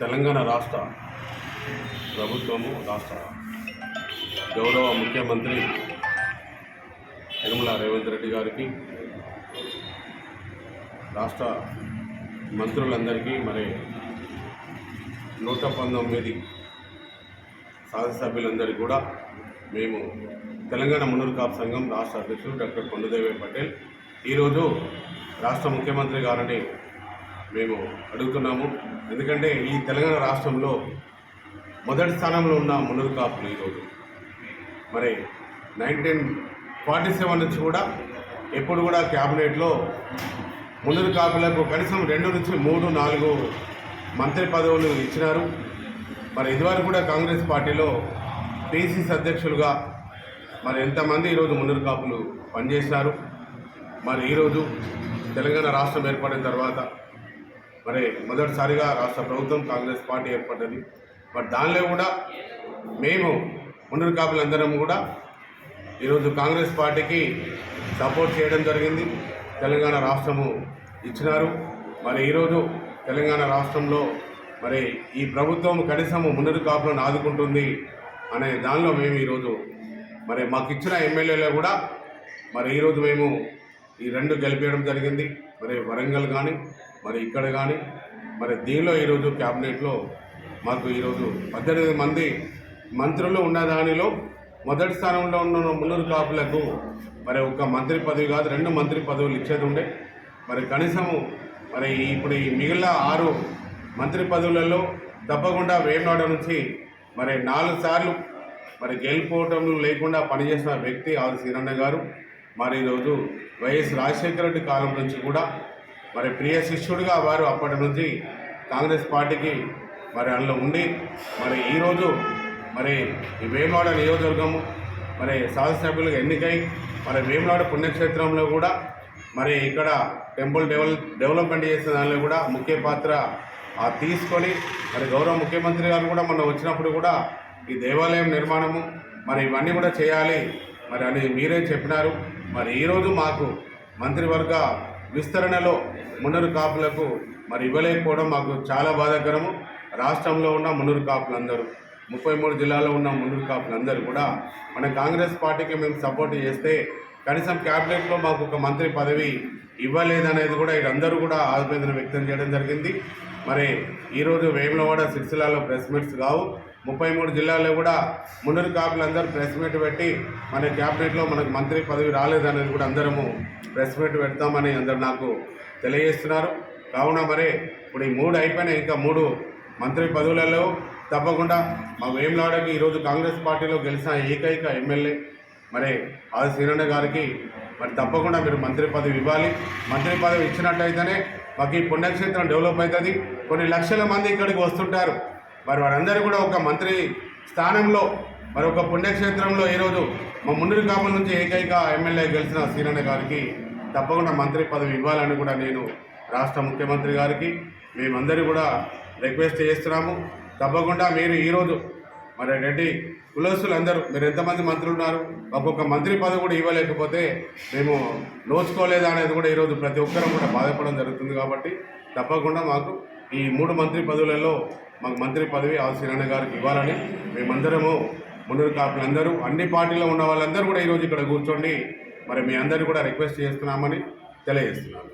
తెలంగాణ రాష్ట్ర ప్రభుత్వము రాష్ట్ర గౌరవ ముఖ్యమంత్రి నిర్మలా రేవంత్ రెడ్డి గారికి రాష్ట్ర మంత్రులందరికీ మరి నూట పంతొమ్మిది శాసనసభ్యులందరికీ కూడా మేము తెలంగాణ మున్నూరు కాపు సంఘం రాష్ట్ర అధ్యక్షుడు డాక్టర్ కొండదేవి పటేల్. ఈరోజు రాష్ట్ర ముఖ్యమంత్రి గారిని మేము అడుగుతున్నాము. ఎందుకంటే ఈ తెలంగాణ రాష్ట్రంలో మొదటి స్థానంలో ఉన్న మున్నూరు కాపులు ఈరోజు. మరి నైన్టీన్ ఫార్టీ సెవెన్ నుంచి కూడా ఎప్పుడు కూడా క్యాబినెట్లో మున్నూరు కాపులకు కనీసం రెండు నుంచి మూడు నాలుగు మంత్రి పదవులు ఇచ్చినారు. మరి ఇదివరకు కూడా కాంగ్రెస్ పార్టీలో పిసిసి అధ్యక్షులుగా మరి ఎంతమంది ఈరోజు మున్నూరు కాపులు పనిచేశారు మరి ఈరోజు తెలంగాణ రాష్ట్రం ఏర్పడిన తర్వాత మరి మొదటిసారిగా రాష్ట్ర ప్రభుత్వం కాంగ్రెస్ పార్టీ ఏర్పడ్డది. మరి దానిలో కూడా మేము మున్నూరు కాపులందరం కూడా ఈరోజు కాంగ్రెస్ పార్టీకి సపోర్ట్ చేయడం జరిగింది. తెలంగాణ రాష్ట్రము ఇచ్చినారు. మరి ఈరోజు తెలంగాణ రాష్ట్రంలో మరి ఈ ప్రభుత్వం కనీసము మున్నూరు కాపులను ఆదుకుంటుంది అనే దానిలో మేము ఈరోజు మరి మాకు ఇచ్చిన ఎమ్మెల్యేలో కూడా మరి ఈరోజు మేము ఈ రెండు గెలిపేయడం జరిగింది. మరి వరంగల్ కానీ మరి ఇక్కడ కానీ మరి దీనిలో ఈరోజు క్యాబినెట్లో మాకు ఈరోజు పద్దెనిమిది మంది మంత్రులు ఉన్న దానిలో మొదటి స్థానంలో ఉన్న మున్నూరు కాపులకు మరి ఒక మంత్రి పదవి కాదు రెండు మంత్రి పదవులు ఇచ్చేది ఉండే. మరి కనీసము మరి ఇప్పుడు ఈ మిగిలిన ఆరు మంత్రి పదవులలో తప్పకుండా వేమనాడ నుంచి మరి నాలుగు సార్లు మరి గెలిపోవటం లేకుండా పనిచేసిన వ్యక్తి ఆరు సీరన్న గారు. మరి ఈరోజు వైఎస్ రాజశేఖర రెడ్డి కాలం నుంచి కూడా మరి ప్రియ శిష్యుడిగా వారు అప్పటి నుంచి కాంగ్రెస్ పార్టీకి మరి అందులో ఉండి మరి ఈరోజు మరి ఈ వేమనాడ నియోజకవర్గము మరి శాసనసభ్యులుగా ఎన్నికై మరి వేమనాడ పుణ్యక్షేత్రంలో కూడా మరి ఇక్కడ టెంపుల్ డెవలప్ డెవలప్మెంట్ చేసిన దానిలో కూడా ముఖ్య పాత్ర తీసుకొని మరి గౌరవ ముఖ్యమంత్రి గారు కూడా మొన్న వచ్చినప్పుడు కూడా ఈ దేవాలయం నిర్మాణము మరి ఇవన్నీ కూడా చేయాలి. మరి అని మీరే చెప్పినారు. మరి ఈరోజు మాకు మంత్రివర్గ విస్తరణలో మున్నూరు కాపులకు మరి ఇవ్వలేకపోవడం మాకు చాలా బాధాకరము. రాష్ట్రంలో ఉన్న మున్నూరు కాపులందరూ ముప్పై మూడు జిల్లాలో ఉన్న మున్నూరు కాపులందరూ కూడా మన కాంగ్రెస్ పార్టీకి మేము సపోర్ట్ చేస్తే కనీసం క్యాబినెట్లో మాకు ఒక మంత్రి పదవి ఇవ్వలేదనేది కూడా వీళ్ళందరూ కూడా ఆవేదన వ్యక్తం చేయడం జరిగింది. మరి ఈరోజు వేములవాడ సిరిసిల్లాలో ప్రెస్ మీట్స్ కావు. ముప్పై మూడు జిల్లాల్లో కూడా మున్నూరు కాపులందరూ ప్రెస్ మీట్ పెట్టి మన క్యాబినెట్లో మనకు మంత్రి పదవి రాలేదనేది కూడా అందరము ప్రెస్ మీట్ పెడతామని అందరు నాకు తెలియజేస్తున్నారు. కావున మరి ఇప్పుడు ఈ మూడు అయిపోయినాయి ఇంకా మూడు మంత్రి పదవులలో తప్పకుండా మా వేములాడకి ఈరోజు కాంగ్రెస్ పార్టీలో గెలిచిన ఏకైక ఎమ్మెల్యే మరి ఆది శ్రీరణ గారికి మరి తప్పకుండా మీరు మంత్రి పదవి ఇవ్వాలి. మంత్రి పదవి ఇచ్చినట్టయితేనే మాకు ఈ పుణ్యక్షేత్రం డెవలప్ అవుతుంది. కొన్ని లక్షల మంది ఇక్కడికి వస్తుంటారు. మరి వారందరూ కూడా ఒక మంత్రి స్థానంలో మరి ఒక పుణ్యక్షేత్రంలో ఈరోజు మా ముందు కాపుల నుంచి ఏకైక ఎమ్మెల్యే గెలిచిన శ్రీరణ గారికి తప్పకుండా మంత్రి పదవి ఇవ్వాలని కూడా నేను రాష్ట్ర ముఖ్యమంత్రి గారికి మేమందరూ కూడా రిక్వెస్ట్ చేస్తున్నాము. తప్పకుండా మీరు ఈరోజు మరి రెడ్డి కులస్తులందరూ మీరు ఎంతమంది మంత్రులు ఉన్నారు ఒక్కొక్క మంత్రి పదవి కూడా ఇవ్వలేకపోతే మేము నోచుకోలేదా అనేది కూడా ఈరోజు ప్రతి ఒక్కరం కూడా బాధపడడం జరుగుతుంది కాబట్టి తప్పకుండా మాకు ఈ మూడు మంత్రి పదవులలో మాకు మంత్రి పదవి ఆశీరణ గారికి ఇవ్వాలని మేమందరము మునురు కాపులందరూ అన్ని పార్టీలో ఉన్న వాళ్ళందరూ కూడా ఈరోజు ఇక్కడ కూర్చోండి. మరి మీ అందరూ కూడా రిక్వెస్ట్ చేస్తున్నామని తెలియజేస్తున్నాను.